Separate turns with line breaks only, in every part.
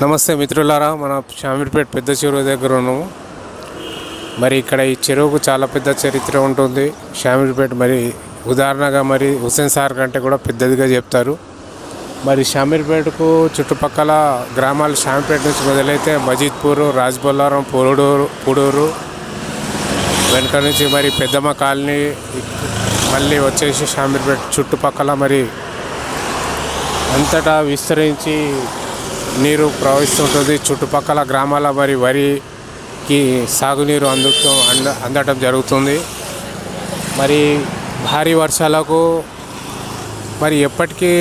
నమస్తే మిత్రులారా మన షామీర్పేట పెద్ద చెరువు దగ్గర ఉన్నాము. మరి ఇక్కడ ఈ చెరువుకు చాలా పెద్ద చరిత్ర ఉంటుంది. షామీర్పేట మరి ఉదాహరణగా మరి హుసేన్ సార్ కంటే కూడా పెద్దదిగా చెప్తారు. మరి షామీర్పేటకు చుట్టుపక్కల గ్రామాలు షామిపేట నుంచి మొదలైతే మజీద్పూర్ రాజ్బొల్లారం పూడూరు పూడూరు వెనుక నుంచి మరి పెద్దమ్మ కాలనీ మళ్ళీ వచ్చేసి షామీర్పేట చుట్టుపక్కల మరి అంతటా విస్తరించి నీరు ప్రవహిస్తుంటుంది. చుట్టుపక్కల గ్రామాల మరి వరికి సాగునీరు అందుతూ అంద అందటం జరుగుతుంది. మరి భారీ వర్షాలకు మరి ఎప్పటికీ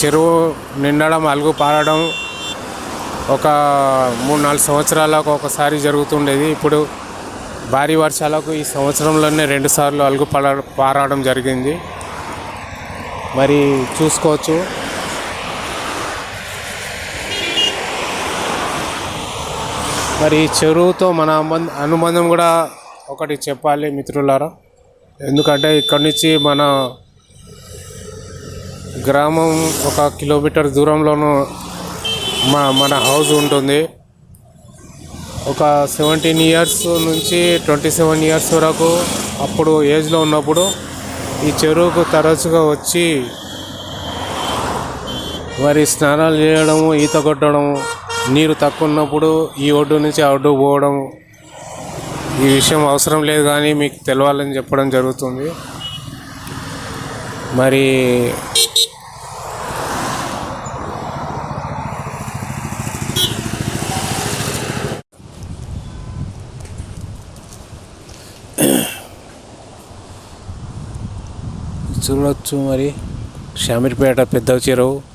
చెరువు నిండడం అలుగు పారడం ఒక మూడు నాలుగు సంవత్సరాలకు ఒకసారి జరుగుతుండేది. ఇప్పుడు భారీ వర్షాలకు ఈ సంవత్సరంలోనే రెండుసార్లు అలుగు పడ పారడం జరిగింది. మరి చూసుకోవచ్చు. మరి ఈ చెరువుతో మన అనుబంధం కూడా ఒకటి చెప్పాలి మిత్రులారా. ఎందుకంటే ఇక్కడి నుంచి మన గ్రామం ఒక కిలోమీటర్ దూరంలోనూ మా మన హౌస్ ఉంటుంది. ఒక సెవెంటీన్ ఇయర్స్ నుంచి ట్వంటీ సెవెన్ ఇయర్స్ వరకు అప్పుడు ఏజ్లో ఉన్నప్పుడు ఈ చెరువుకు తరచుగా వచ్చి మరి స్నానాలు చేయడము ఈత కొట్టడము నీరు తక్కువ ఉన్నప్పుడు ఈ ఒడ్డు నుంచి ఆ ఒడ్డు పోవడం ఈ విషయం అవసరం లేదు కానీ మీకు తెలవాలని చెప్పడం జరుగుతుంది. మరి చూడవచ్చు మరి. షామీర్పేట పెద్ద చెరువు.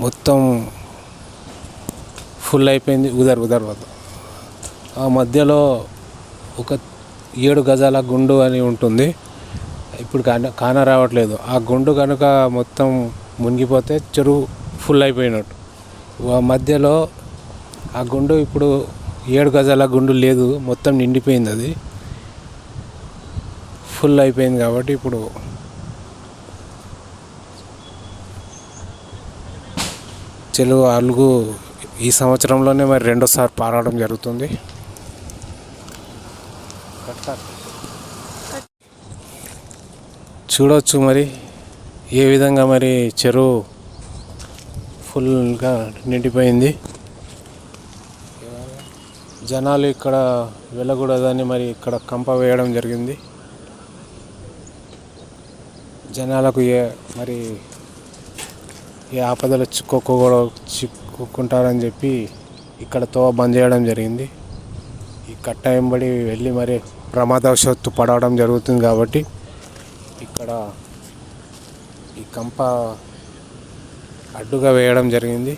మొత్తం ఫుల్ అయిపోయింది ఉదర్ ఉదర్ వద్ద. ఆ మధ్యలో ఒక ఏడు గజాల గుండు అని ఉంటుంది. ఇప్పుడు కాన కాన రావట్లేదు. ఆ గుండు కనుక మొత్తం మునిగిపోతే చెరువు ఫుల్ అయిపోయినట్టు. ఆ మధ్యలో ఆ గుండు ఇప్పుడు ఏడు గజాల గుండు లేదు. మొత్తం నిండిపోయింది అది. ఫుల్ అయిపోయింది కాబట్టి ఇప్పుడు చెరువు అలుగు ఈ సంవత్సరంలోనే మరి రెండోసారి పారడం జరుగుతుంది. చూడవచ్చు మరి ఏ విధంగా మరి చెరువు ఫుల్గా నిండిపోయింది. జనాలు ఇక్కడ వెళ్ళకూడదని మరి ఇక్కడ కంప వేయడం జరిగింది. జనాలకు ఏ మరి ఈ ఆపదలు చిక్కుకోకూడ చిక్కుకుంటారని చెప్పి ఇక్కడ తోవ బంద్ చేయడం జరిగింది. ఈ కట్ట వెంబడి వెళ్ళి మరి ప్రమాదవశత్తు పడవడం జరుగుతుంది కాబట్టి ఇక్కడ ఈ కంప అడ్డుగా వేయడం జరిగింది.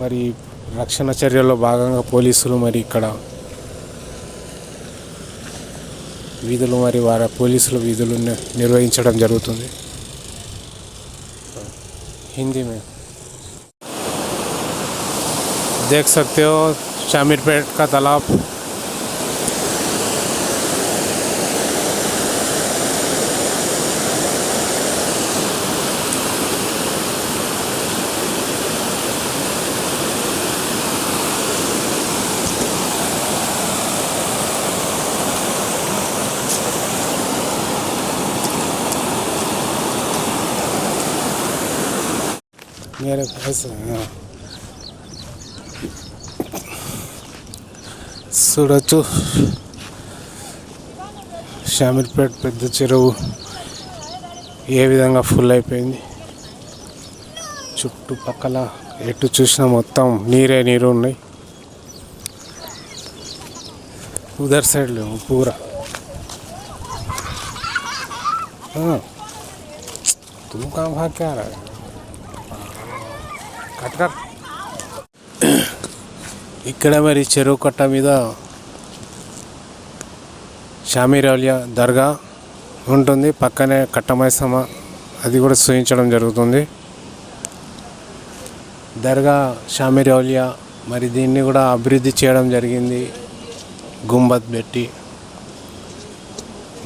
మరి రక్షణ చర్యల్లో భాగంగా పోలీసులు మరి ఇక్కడ వీధులు మరి వారి పోలీసులు వీధులు నిర్వహించడం జరుగుతుంది. हिंदी में। देख सकते हो शामिर पेट का तालाब। मेरे पास हाँ। చూడొచ్చు షామీర్పేట పెద్ద చెరువు ఏ విధంగా ఫుల్ అయిపోయింది చుట్టుపక్కల ఎటు చూసినా మొత్తం నీరే నీరు ఉన్నాయి ఉదర్ సైడ్ లేవు పూరా हाँ तुम ఇక్కడ మరి చెరువు కట్ట మీద షామీరౌలియా దర్గా ఉంటుంది. పక్కనే కట్టమైసమ అది కూడా సూచించడం జరుగుతుంది. దర్గా షామీరౌలియా మరి దీన్ని కూడా అభివృద్ధి చేయడం జరిగింది. గుంబత్ పెట్టి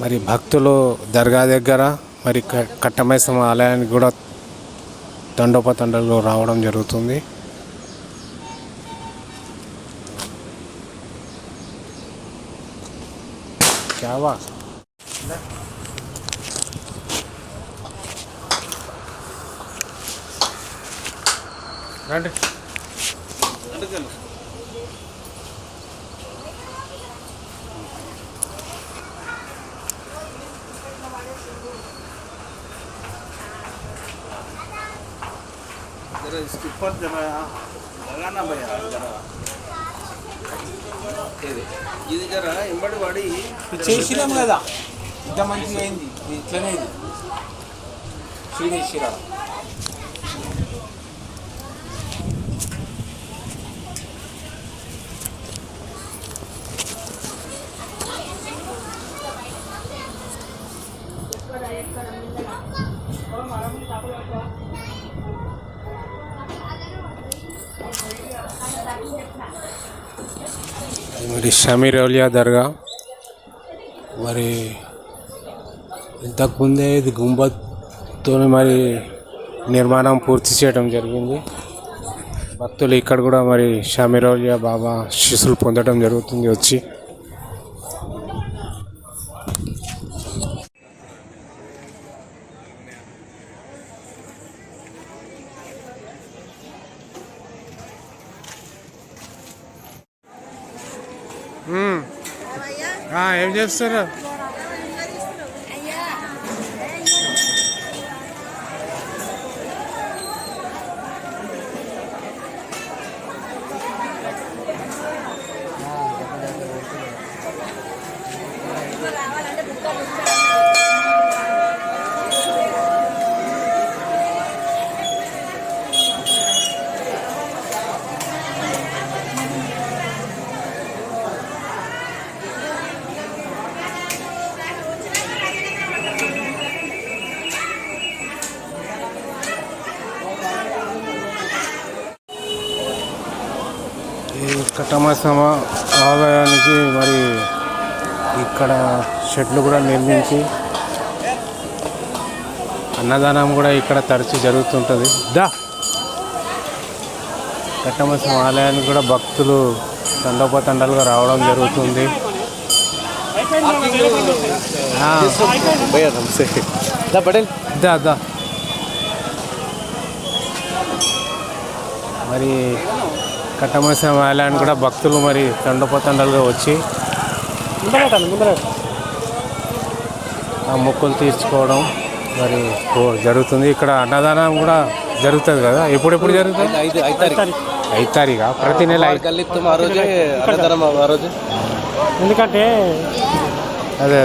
మరి భక్తులు దర్గా దగ్గర మరి కట్టమైసమ ఆలయానికి కూడా తండోపతండలు రావడం జరుగుతుంది. క్యావా. రండి.
जरा इसके ऊपर जरा लगाना भैया जरा ఇది ఇది జర ఎంబడి పడి
చేసినాం కదా ఇంత మంచిగా అయింది ఇది ఇట్లనే ఇది శ్రీనిశ్వర
మరి షమీర్ అవులియా దర్గా. మరి ఇంతకుముందే ఇది గుంబత్తో మరి నిర్మాణం పూర్తి చేయడం జరిగింది. భక్తులు ఇక్కడ కూడా మరి షమీరౌలియా బాబా శిశులు పొందడం జరుగుతుంది వచ్చి ఏం చేస్తారు ఈ కట్టమసమ ఆలయానికి మరి ఇక్కడ షెడ్లు కూడా నిర్మించి అన్నదానం కూడా ఇక్కడ తరచు జరుగుతుంటుంది. దా. కట్టమసం ఆలయానికి కూడా భక్తులు తండోపతండాలుగా రావడం జరుగుతుంది.
దా
దా. మరి కట్టమసం ఆలయానికి కూడా భక్తులు మరి తండోపతండాలుగా వచ్చి ఆ మొక్కులు తీర్చుకోవడం మరి జరుగుతుంది. ఇక్కడ అన్నదానం కూడా జరుగుతుంది కదా? ఎప్పుడెప్పుడు జరుగుతుంది?
ఐదు తారీఖు.
ప్రతి నెల
ఎందుకంటే
అదే.